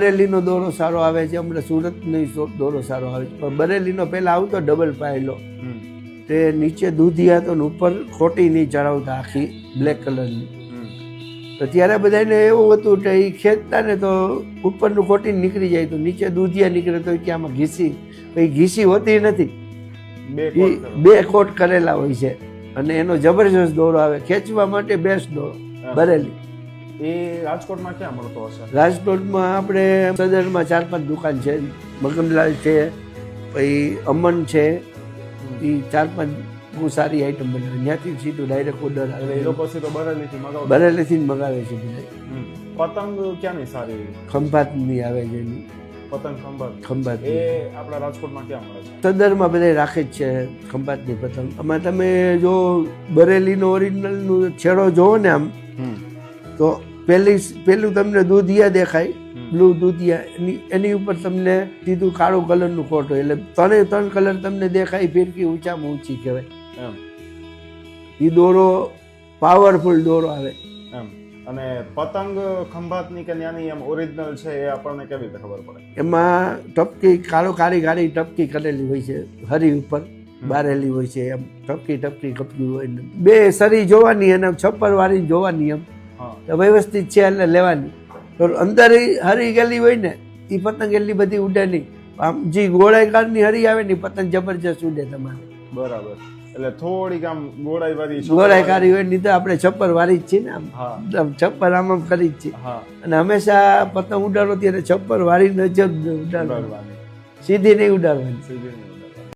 બરેલીનો દોરો સારો આવે છે હમણાં સુરતનો દોરો સારો આવે છે. પણ બરેલીનો પહેલાં આવતો ડબલ પાયલો. તે નીચે દૂધિયા તો ને ઉપર ખોટી નહીં ચડાવતા આખી બ્લેક કલરની તો ત્યારે બધાને એવું હતું કે એ ખેંચતા ને તો ઉપરનું ખોટી નીકળી જાય તો નીચે દૂધિયા નીકળે તો કે આમાં ઘીસી? પછી એ ઘીસી હોતી નથી. બે કોટ કરેલા. હોય છે. અને એનો જબરજસ્ત દોરો આવે. ખેંચવા માટે બેસ્ટ દોરો. બરેલી. એ રાજકોટમાં ક્યાં મળતો હશે? રાજકોટમાં આપણે સદરમાં ચાર પાંચ દુકાન છે. મગનલાલ છે પછી અમન છે. એ ચાર પાંચ બહુ સારી આઈટમ બનાવે. ત્યાંથી સીધું ડાયરેક્ટ ઓર્ડર આવે. એ લોકો સીધો બરેલીથી મગાવે. બરેલીથી જ મગાવે છે બધા. પતંગ ક્યાંની સારી? ખંભાતની આવે છે એની. પતંગ ખંભાત. ખંભાત. એ આપણા રાજકોટમાં ક્યાં મળે છે? સદરમાં બધા રાખે જ છે ખંભાતની પતંગ. આમાં તમે જો બરેલીનો ઓરિજિનલનો છેડો જોવો ને આમ. તો પહેલી પહેલું તમને દૂધિયા દેખાય. બ્લુ દૂધિયા એની એની ઉપર તમને સીધું કાળું કલરનું કોટ હોય. એટલે ત્રણે ત્રણ કલર તમને દેખાય ફિરકી ઊંચામાં ઊંચી કહેવાય. એ દોરો પાવરફુલ દોરો આવે. અને પતંગ ખંભાતની કે નાની એમ ઓરિજિનલ છે એ આપણને કેવી રીતે ખબર પડે? એમાં ટપકી કાળો કાળી કાળી ટપકી કરેલી હોય છે હરી ઉપર બારેલી હોય છે એમ. ટપકી ટપકી કપકી હોય બે સરી જોવાની અને છપ્પર વાળી જોવાની એમ. વ્યવસ્થિત છે એટલે લેવાની. તો અંદર હરી ગયેલી હોય ને એ પતંગ એટલી બધી ઉડે નહીં. આમ જે ગોળાકારની હરી આવે ને પતંગ જબરજસ્ત ઉડે તમારે. બરાબર. એટલે થોડીક આમ ગોળાઈ વાળી ગોળાકારી હોય નહીં તો આપણે છપ્પર વાળી જ છીએ ને આમ. છપ્પર આમ આમ કરી જ છે અને હંમેશા પતંગ ઉડાડો ત્યારે છપ્પર વાળી નજર ઉડાડવાની. સીધી નહીં ઉડાડવાની. સીધી.